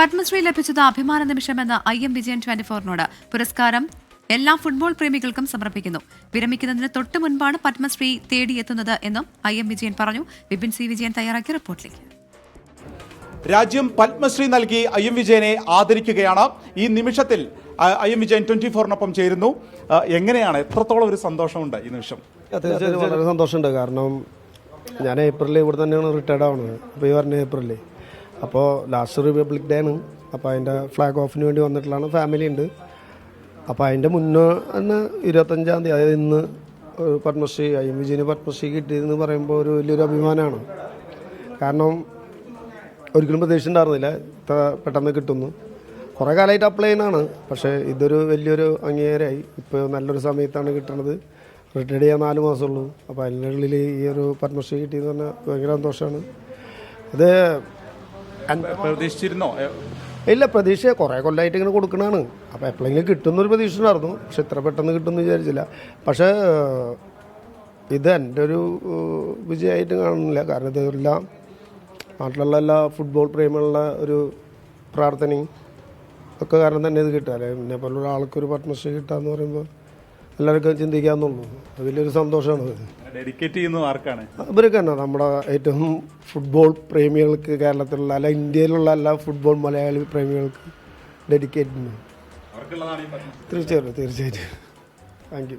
പത്മശ്രീ ലഭിച്ചത് അഭിമാന നിമിഷമെന്ന് ഐ എം വിജയൻ ട്വന്റി ഫോറിനോട് പുരസ്കാരം എല്ലാ ഫുട്ബോൾ പ്രേമികൾക്കും സമർപ്പിക്കുന്നു. വിരമിക്കുന്നതിന് തൊട്ടു മുൻപാണ് പത്മശ്രീ തേടിയെത്തുന്നത് എന്നും ഐ എം വിജയൻ പറഞ്ഞു. വിപിൻ സി വിജയൻ തയ്യാറാക്കിയ റിപ്പോർട്ടിലേക്ക്. രാജ്യം പത്മശ്രീ നൽകി ഐ എം വിജയനെ ആദരിക്കുകയാണ്. ഈ നിമിഷത്തിൽ ഐ എം വിജയൻ ട്വന്റി ഫോറിനൊപ്പം ചേരുന്നു എങ്ങനെയാണ്? എത്രത്തോളം ഒരു സന്തോഷമുണ്ട് ഈ നിമിഷം? തീർച്ചയായിട്ടും വളരെ സന്തോഷമുണ്ട്. കാരണം ഞാൻ ഏപ്രിലിൽ ഇവിടെ തന്നെയാണ് റിട്ടയർഡ് ആവുന്നത് അപ്പോൾ ഈ പറഞ്ഞ ഏപ്രിലിൽ. അപ്പോൾ ലാസ്റ്റ് റിപ്പബ്ലിക് ഡേ ആണ്. അപ്പോൾ അതിന്റെ ഫ്ലാഗ് ഓഫിന് വേണ്ടി വന്നിട്ടുള്ളതാണ്. ഫാമിലി ഉണ്ട്. അപ്പോൾ അതിന്റെ മുന്നേ തന്നെ ഇരുപത്തഞ്ചാം തീയതി അതായത് ഇന്ന് ഒരു പത്മശ്രീ ഐ എം വിജയന് പത്മശ്രീ കിട്ടിയതെന്ന് പറയുമ്പോൾ ഒരു വലിയൊരു അഭിമാനമാണ്. കാരണം ഒരിക്കലും പ്രതീക്ഷിച്ചിട്ടുണ്ടായിരുന്നില്ല. ഇത്ര പെട്ടെന്ന് കിട്ടുന്നു. കുറേ കാലമായിട്ട് അപ്ലൈ ചെയ്യുന്നതാണ്. പക്ഷേ ഇതൊരു വലിയൊരു അംഗീകാരമായി. ഇപ്പോൾ നല്ലൊരു സമയത്താണ് കിട്ടുന്നത് റിട്ടയർഡ് ചെയ്യാൻ നാല് മാസമുള്ളൂ. അപ്പോൾ അതിനുള്ളിൽ ഈ ഒരു പത്മശ്രീ കിട്ടിയെന്ന് പറഞ്ഞാൽ ഭയങ്കര സന്തോഷമാണ്. ഇത് പ്രതീക്ഷിച്ചിരുന്നോ? ഇല്ല പ്രതീക്ഷ. കുറേ കൊല്ലമായിട്ട് ഇങ്ങനെ കൊടുക്കണതാണ് അപ്പോൾ എപ്പോഴെങ്കിലും കിട്ടുന്നൊരു പ്രതീക്ഷ ഉണ്ടായിരുന്നു പക്ഷെ ഇത്ര പെട്ടെന്ന് കിട്ടുമെന്ന് വിചാരിച്ചില്ല. പക്ഷെ ഇത് എന്റെ ഒരു വിജയമായിട്ട് കാണുന്നില്ല. കാരണം ഇതെല്ലാം നാട്ടിലുള്ള എല്ലാ ഫുട്ബോൾ പ്രേമികളുടെ ഒരു പ്രാർത്ഥനയും ഒക്കെ കാരണം തന്നെ ഇത് കിട്ടുക അല്ലെ എന്നെ പോലുള്ള ആൾക്കൊരു പത്മശ്രീ കിട്ടുക എന്ന് പറയുമ്പോൾ എല്ലാവർക്കും ചിന്തിക്കാമെന്നുള്ളൂ വലിയൊരു സന്തോഷമാണ് ഡെഡിക്കേറ്റ് ചെയ്യുന്നത് ആർക്കാണ്? ഇവരൊക്കെ തന്നെ. നമ്മുടെ ഏറ്റവും ഫുട്ബോൾ പ്രേമികൾക്ക് കേരളത്തിലുള്ള അല്ല ഇന്ത്യയിലുള്ള എല്ലാ ഫുട്ബോൾ മലയാളി പ്രേമികൾക്ക് ഡെഡിക്കേറ്റ് ചെയ്യുന്നു. തീർച്ചയായിട്ടും തീർച്ചയായിട്ടും. താങ്ക് യു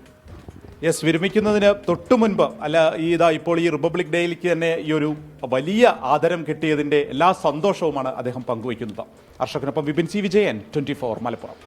യെസ് വിരമിക്കുന്നതിന് തൊട്ടു മുൻപ് അല്ല ഈ ഇതാ ഇപ്പോൾ ഈ റിപ്പബ്ലിക് ഡേയിലേക്ക് തന്നെ ഈ ഒരു വലിയ ആദരം കിട്ടിയതിന്റെ എല്ലാ സന്തോഷവുമാണ് അദ്ദേഹം പങ്കുവയ്ക്കുന്നത്. അർഷകനൊപ്പം Vipin C Vijayan twenty four Malappuram.